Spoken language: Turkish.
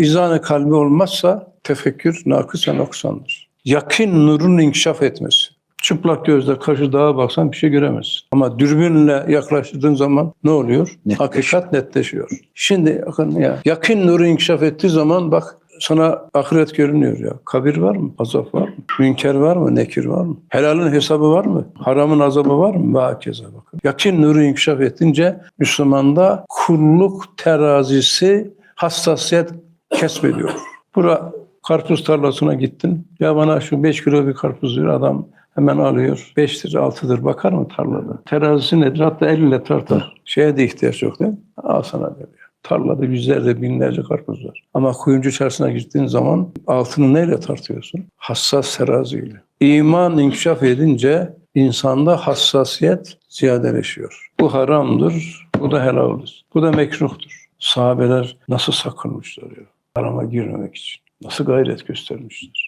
İzan-ı kalbi olmazsa tefekkür nakıs ve noksandır. Yakin nurun inkişaf etmesi. Çıplak gözle karşı dağa baksan bir şey göremezsin. Ama dürbünle yaklaştırdığın zaman ne oluyor? Netleşiyor. Hakikat netleşiyor. Şimdi bakın ya yakin nuru inkişaf ettiği zaman bak sana ahiret görünüyor ya. Kabir var mı? Azap var mı? Münker var mı? Nekir var mı? Helalin hesabı var mı? Haramın azabı var mı? Ve hakeza bakın. Yakin nuru inkişaf ettince Müslümanda kulluk terazisi hassasiyet kesbediyor. Bura karpuz tarlasına gittin. Ya bana şu 5 kilo bir karpuz ver adam hemen alıyor. 5'tir 6'dır bakar mı tarlada? Terazisi nedir? Hatta elle tartar. Şeye de ihtiyaç yok değil mi? Al sana veriyor. Tarlada yüzlerce binlerce karpuz var. Ama kuyumcu çarşısına gittiğin zaman altını neyle tartıyorsun? Hassas teraziyle. İman inkişaf edince insanda hassasiyet ziyadeleşiyor. Bu haramdır, bu da helaldir. Bu da mekruhtur. Sahabeler nasıl sakınmışlar ya. Harama girmemek için. Nasıl gayret göstermişler.